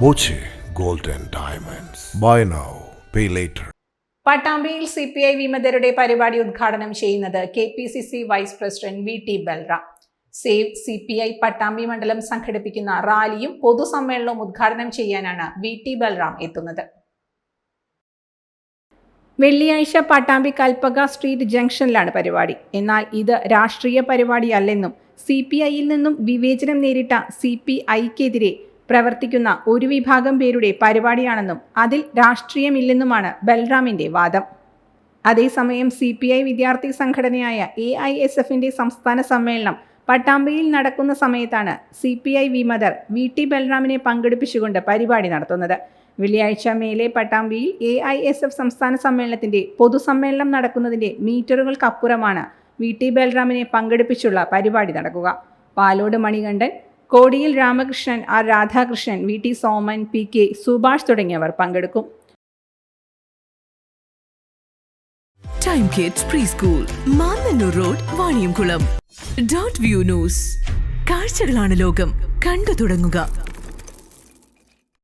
Boche gold and Diamonds. Buy now, pay later. പട്ടാമ്പിയിൽ C P I വിമതരുടെ പരിപാടി ഉദ്ഘാടനം ചെയ്യുന്നത് K P C C vice president V T Balram save C P I Pattambi മണ്ഡലം സംഘടിപ്പിക്കുന്ന റാലിയും പൊതുസമ്മേളനവും ഉദ്ഘാടനം ചെയ്യാനാണ് വി ടി ബൽറാം എത്തുന്നത് വെള്ളിയാഴ്ച പട്ടാമ്പി കൽപ്പക സ്ട്രീറ്റ് ജംഗ്ഷനിലാണ് പരിപാടി എന്നാൽ ഇത് രാഷ്ട്രീയ പരിപാടിയല്ലെന്നും സി പി ഐയിൽ നിന്നും വിവേചനം നേരിട്ട സി പി ഐക്കെതിരെ പ്രവർത്തിക്കുന്ന ഒരു വിഭാഗം പേരുടെ പരിപാടിയാണെന്നും അതിൽ രാഷ്ട്രീയമില്ലെന്നുമാണ് ബൽറാമിന്റെ വാദം. അതേസമയം സി പി ഐ വിദ്യാർത്ഥി സംഘടനയായ എ ഐ എസ് എഫിന്റെ സംസ്ഥാന സമ്മേളനം പട്ടാമ്പിയിൽ നടക്കുന്ന സമയത്താണ് സി പി ഐ വിമതർ വി ടി ബൽറാമിനെ പങ്കെടുപ്പിച്ചുകൊണ്ട് പരിപാടി നടത്തുന്നത്. വെള്ളിയാഴ്ച മേലെ പട്ടാമ്പിയിൽ എ ഐ എസ് എഫ് സംസ്ഥാന സമ്മേളനത്തിന്റെ പൊതുസമ്മേളനം നടക്കുന്നതിന്റെ മീറ്ററുകൾക്കപ്പുറമാണ് വി ടി ബൽറാമിനെ പങ്കെടുപ്പിച്ചുള്ള പരിപാടി നടക്കുക. പാലോട് മണികണ്ഠൻ കോടിയിൽ Ramakrishnan R Radhakrishnan V T Soman P K Subhash തുടങ്ങിയവർ പങ്കെടുക്കും. Time kids pre school Mannanur road Vaniyamkulam dot view news കാഴ്ചകളാണ് ലോകം. കണ്ടു തുടങ്ങുക.